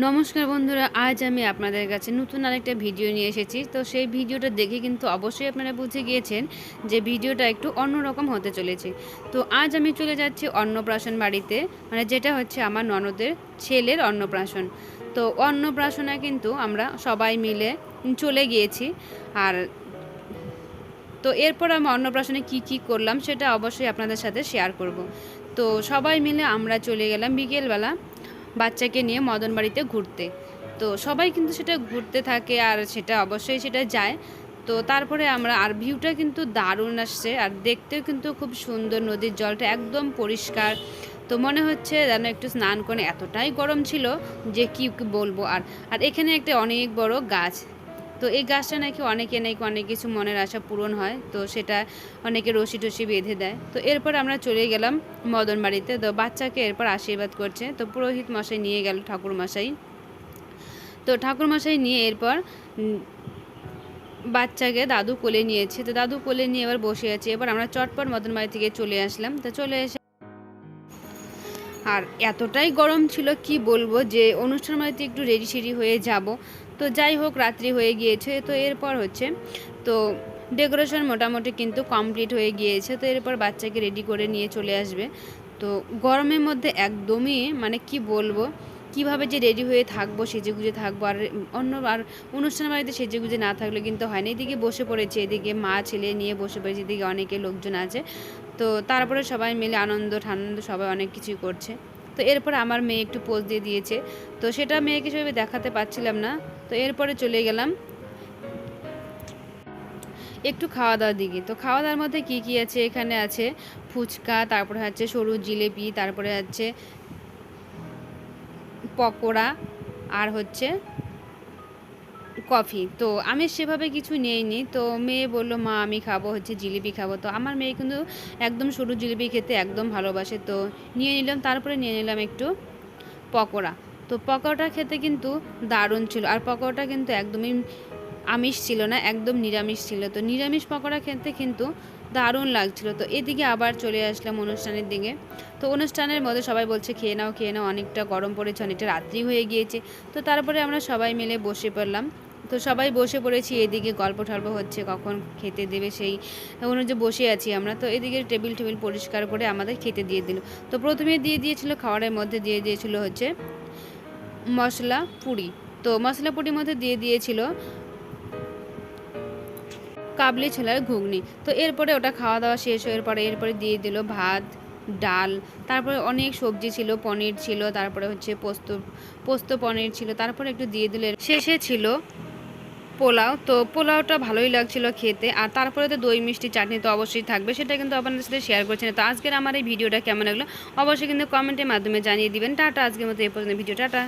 নমস্কার বন্ধুরা, আজ আমি আপনাদের কাছে নতুন আরেকটা ভিডিও নিয়ে এসেছি। তো সেই ভিডিওটা দেখে কিন্তু অবশ্যই আপনারা বুঝে গিয়েছেন যে ভিডিওটা একটু অন্যরকম হতে চলেছে। তো আজ আমি চলে যাচ্ছি অন্নপ্রাশন বাড়িতে মানে যেটা হচ্ছে আমার ননদের ছেলের অন্নপ্রাশন। তো অন্নপ্রাশনে কিন্তু আমরা সবাই মিলে চলে গিয়েছি। আর তো এরপর আমি অন্নপ্রাশনে কি কি করলাম সেটা অবশ্যই আপনাদের সাথে শেয়ার করব। তো সবাই মিলে আমরা চলে গেলাম বিকেলবেলা। বাচ্চাকে নিয়ে মদন বাড়িতে ঘুরতে। তো সবাই কিন্তু সেটা ঘুরতে থাকে আর সেটা অবশ্যই সেটা যায়। তো তারপরে আমরা আর ভিউটা কিন্তু দারুণ আসছে আর দেখতেও কিন্তু খুব সুন্দর নদীর জলটা একদম পরিষ্কার। তো মনে হচ্ছে যেন একটু স্নান করে এতটাই গরম ছিল যে কি বলব আর আর এখানে একটা অনেক বড় গাছ তো এই গাছটা নাকি অনেকে নাকি অনেক কিছু মনের আশা পূরণ হয়, তো সেটা অনেকে রশি টসি বেঁধে দেয়। তো এরপর আমরা চলে গেলাম মদন বাড়িতে, তো বাচ্চাকে এরপর আশীর্বাদ করছে। তো পুরোহিত মশাই নিয়ে গেল ঠাকুর মশাই। তো ঠাকুর মশাই নিয়ে এরপর বাচ্চাকে দাদু কোলে নিয়েছে। তো দাদু কোলে নিয়ে এবার বসে আছে। এবার আমরা চটপট মদন বাড়ি থেকে চলে আসলাম। তো চলে এসে আর এতটাই গরম ছিল, কি বলব যে অনুষ্ঠান বাড়িতে একটু রেডি সেডি হয়ে যাব। তো যাই হোক, রাত্রি হয়ে গিয়েছে, তো এরপর হচ্ছে, তো ডেকোরেশন মোটামুটি কিন্তু কমপ্লিট হয়ে গিয়েছে, তো এরপর বাচ্চাকে রেডি করে নিয়ে চলে আসবে। তো গরমের মধ্যে একদমই মানে কি বলব কীভাবে যে রেডি হয়ে থাকব সেজে গুজে থাকব, আর অন্য, আর অনুষ্ঠান বাড়িতে সেজে গুজে না থাকলে কিন্তু হয় না। এদিকে বসে পড়েছে, এদিকে মা, ছেলে নিয়ে বসে পড়েছে, এদিকে অনেকে লোকজন আছে। তো তারপরে সবাই মিলে আনন্দ ঠানন্দ সবাই অনেক কিছুই করছে। তো এরপর আমার মেয়ে একটু পোজ দিয়ে দিয়েছে। তো সেটা মেয়েকে সেভাবে দেখাতে পারছিলাম না। তো এরপরে চলে গেলাম একটু খাওয়া দাওয়ার দিকে। তো খাওয়া দাওয়ার মধ্যে কী কী আছে? এখানে আছে ফুচকা, তারপরে হচ্ছে সরু জিলেপি, তারপরে হচ্ছে পকোড়া আর হচ্ছে কফি। তো আমি সেভাবে কিছু নেইনি। তো মেয়ে বলল, মা, আমি খাব হচ্ছে জিলিপি খাব। তো আমার মেয়ে কিন্তু একদম সরু জিলিপি খেতে একদম ভালোবাসে। তো নিয়ে নিলাম, তারপরে নিয়ে নিলাম একটু পকোড়া। তো পকোড়া খেতে কিন্তু দারুণ ছিল। আর পকোড়াটা কিন্তু একদমই আমিষ ছিল না, একদম নিরামিষ ছিল। তো নিরামিষ পকোড়া খেতে কিন্তু দারুণ লাগছিল। তো এদিকে আবার চলে আসলাম অনুষ্ঠানের দিকে। তো অনুষ্ঠানের মধ্যে সবাই বলছে, খেয়ে নাও খেয়ে নাও, অনেকটা গরম পড়েছে, অনেকটা রাত্রি হয়ে গিয়েছে। তো তারপরে আমরা সবাই মিলে বসে পড়লাম। তো সবাই বসে পড়েছি, এদিকে গল্প টল্প হচ্ছে, কখন খেতে দেবে সেই অনুযায়ী বসে আছি আমরা। তো এদিকে টেবিল টেবিল পরিষ্কার করে আমাদের খেতে দিয়ে দিল। তো প্রথমে দিয়ে দিয়েছিল খাবারের মধ্যে দিয়ে দিয়েছিল হচ্ছে মশলা পুরি। তো মশলা পুরির মধ্যে দিয়ে দিয়েছিল কাবলি ছোলার ঘুগনি। তো এরপরে ওটা খাওয়া দাওয়া শেষ হওয়ার পরে এরপরে দিয়ে দিল ভাত, ডাল, তারপরে অনেক সবজি ছিল, পনির ছিল, তারপরে হচ্ছে পোস্ত পোস্ত পনির ছিল, তারপরে একটু দিয়ে দিল শেষে ছিল পোলাও। তো পোলাওটা ভালোই লাগছিল খেতে। আর তারপরে তো দই, মিষ্টি, চাটনি তো অবশ্যই থাকবে, সেটা কিন্তু আপনাদের সাথে শেয়ার করছি না। তো আজকের আমার এই ভিডিওটা কেমন লাগল, অবশ্যই কিন্তু কমেন্টের মাধ্যমে জানিয়ে দিবেন। টাটা, আজকের মতো এই পর্যন্ত ভিডিও টাটা।